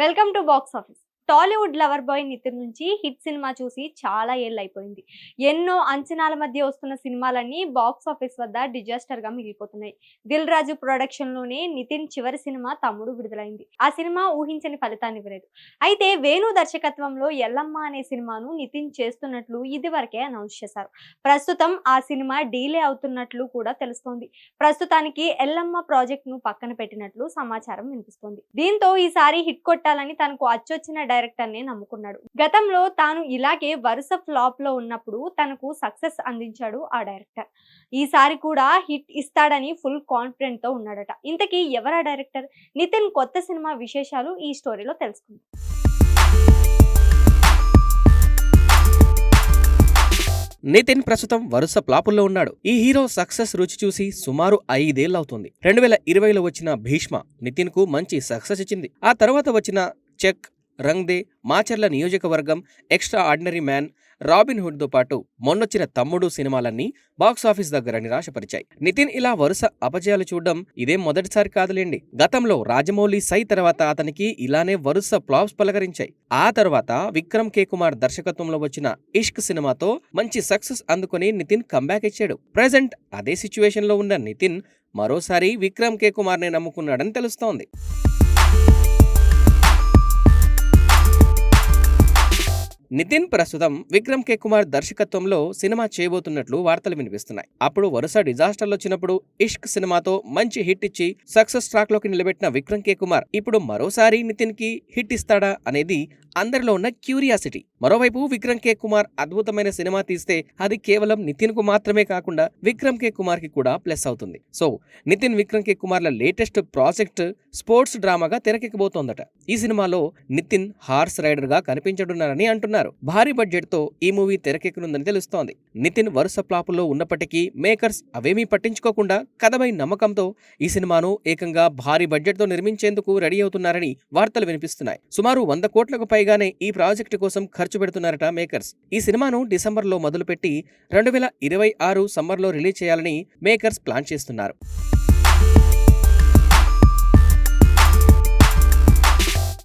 Welcome to box office Tollywood lover boy Nithin నుంచి hit cinema చూసి చాలా ఏళ్ళు అయిపోయింది ఎన్నో అంచనాల మధ్య వస్తున్న సినిమాలన్నీ బాక్స్ ఆఫీస్ వద్ద డిజాస్టర్గా మిగిలిపోతున్నాయి. దిల్ రాజు ప్రొడక్షన్లోనే నితిన్ చివరి సినిమా తమ్ముడు విడుదలైంది. ఆ సినిమా ఊహించని ఫలితాన్ని ఇవ్వలేదు. అయితే వేణు దర్శకత్వంలో ఎల్లమ్మ అనే సినిమాను నితిన్ చేస్తున్నట్లు ఇదివరకే అనౌన్స్ చేశారు. ప్రస్తుతం ఆ సినిమా డీలే అవుతున్నట్లు కూడా తెలుస్తోంది. ప్రస్తుతానికి ఎల్లమ్మ ప్రాజెక్ట్ను పక్కన పెట్టినట్లు సమాచారం వినిపిస్తోంది. దీంతో ఈసారి హిట్ కొట్టాలని తనకు అచ్చొచ్చిన డైరెక్టర్ ని నమ్ముకున్నాడు. గతంలో తాను ఇలాగే వరుస ఫ్లాప్లో ఉన్నప్పుడు తనకు సక్సెస్ అందించాడు ఆ డైరెక్టర్. ఈసారి కూడా హిట్ ఇస్తాడని ఫుల్ కాన్ఫిడెంట్తో ఉన్నాడట. ఇంతకీ ఎవరా డైరెక్టర్? నితిన్ కొత్త సినిమా విశేషాలు ఈ స్టోరీలో తెలుసుకుందాం. నితిన్ ప్రస్తుతం వరుస ప్లాపుల్లో ఉన్నాడు. ఈ హీరో సక్సెస్ రుచి చూసి సుమారు ఐదేళ్ళవుతుంది రెండు వేల ఇరవైలో వచ్చిన భీష్మ నితిన్కు మంచి సక్సెస్ ఇచ్చింది. ఆ తర్వాత వచ్చిన check Rangde Macherla Niyojakavargam extra ordinary man Robin హుడ్తో పాటు మొన్నొచ్చిన తమ్ముడు సినిమాలన్నీ బాక్స్ ఆఫీస్ దగ్గర నిరాశపరిచాయి. నితిన్ ఇలా వరుస అపజయాలు చూడడం ఇదేం మొదటిసారి కాదులేండి. గతంలో రాజమౌళి సై తర్వాత అతనికి ఇలానే వరుస ఫ్లాప్స్ పలకరించాయి. ఆ తర్వాత విక్రమ్ కే కుమార్ దర్శకత్వంలో వచ్చిన ఇష్క్ సినిమాతో మంచి సక్సెస్ అందుకుని నితిన్ కంబ్యాక్ ఇచ్చాడు. ప్రెజెంట్ అదే సిచ్యువేషన్లో ఉన్న నితిన్ మరోసారి విక్రమ్ కే కుమార్ని నమ్ముకున్నాడని తెలుస్తోంది. నితిన్ ప్రస్తుతం విక్రమ్ కే. కుమార్ దర్శకత్వంలో సినిమా చేయబోతున్నట్లు వార్తలు వినిపిస్తున్నాయి. అప్పుడు వరుస డిజాస్టర్లు వచ్చినప్పుడు ఇష్క్ సినిమాతో మంచి హిట్ ఇచ్చి సక్సెస్ ట్రాక్లోకి నిలబెట్టిన విక్రమ్ కే. కుమార్ ఇప్పుడు మరోసారి నితిన్కి హిట్ ఇస్తాడా అనేది అందరిలో ఉన్న క్యూరియాసిటీ. మరోవైపు విక్రమ్ కే. కుమార్ అద్భుతమైన సినిమా తీస్తే అది కేవలం నితిన్కు మాత్రమే కాకుండా విక్రమ్ కే. కుమార్కి కూడా ప్లస్ అవుతుంది. So Nithin Vikram K. కుమార్ల latest project sports డ్రామాగా తెరకెక్కబోతోందట. ఈ సినిమాలో నితిన్ హార్స్ రైడర్గా అంటున్నారు. భారీ బడ్జెట్తో ఈ మూవీ తెరకెక్కనుందని తెలుస్తోంది. నితిన్ వరుస ప్లాపుల్లో ఉన్నప్పటికీ మేకర్స్ అవేమీ పట్టించుకోకుండా కథపై నమ్మకంతో ఈ సినిమాను ఏకంగా భారీ బడ్జెట్తో నిర్మించేందుకు రెడీ అవుతున్నారని వార్తలు వినిపిస్తున్నాయి. సుమారు వంద కోట్లకు పైగానే ఈ ప్రాజెక్టు కోసం ఖర్చు పెడుతున్నారట మేకర్స్. ఈ సినిమాను డిసెంబర్లో మొదలుపెట్టి రెండు వేల ఇరవై ఆరు సమ్మర్లో రిలీజ్ చేయాలని మేకర్స్ ప్లాన్ చేస్తున్నారు.